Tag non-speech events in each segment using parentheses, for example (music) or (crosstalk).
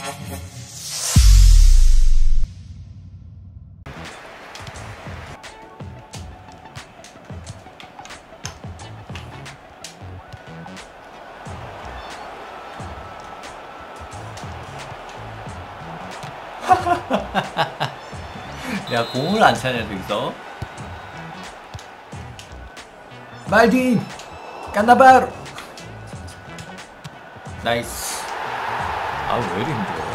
(laughs) 야 공을 안 차냐 여기서? 말딘 까나바로 나이스 아 왜 이리 힘들어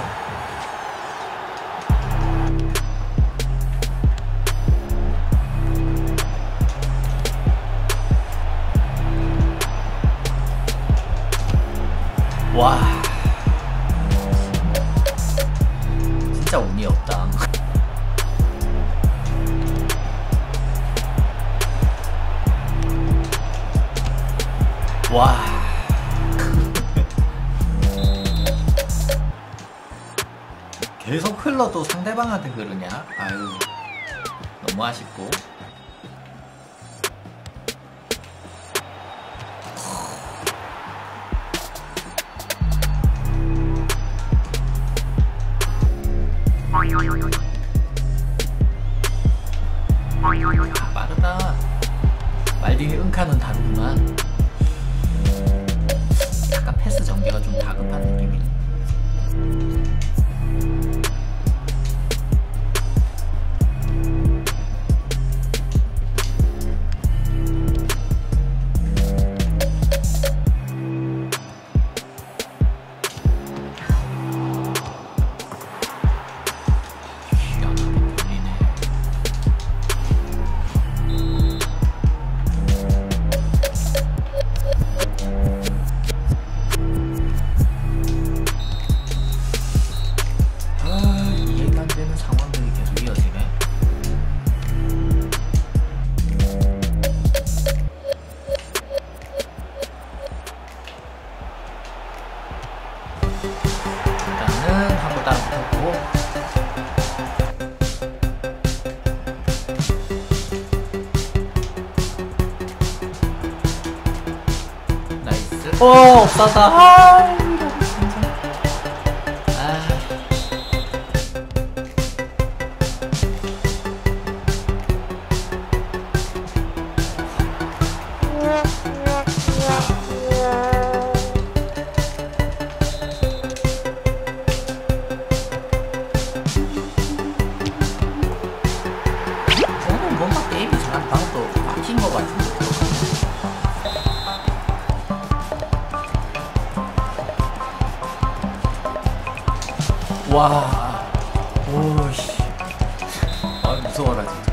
와. 진짜 운이 없다. 와. 계속 흘러도 상대방한테 그러냐? 아유. 너무 아쉽고. 아, 빠르다. 말딩의 은카는 다르구만. 일단은 한번 따라 붙었고. 나이스. 오, 없었다. 와, 오씨, 아 무서워라 진짜.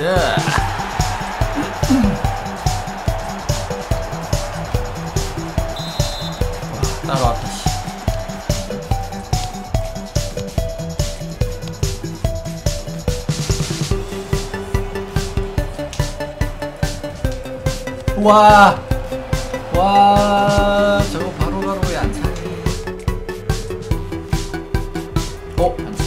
나이스. 따라왔다. 씨. 와, 와, 저거 바로 바로 왜 안 차니? 어, 안 차.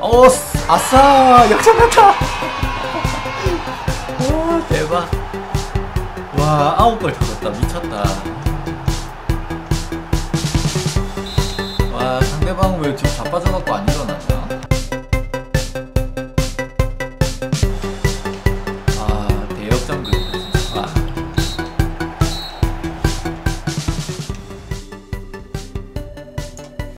오, 아싸! 역전했다! 와, 대박. 와, 아홉 걸 터졌다. 미쳤다. 와, 상대방 왜 지금 자빠져갖고 안 일어나?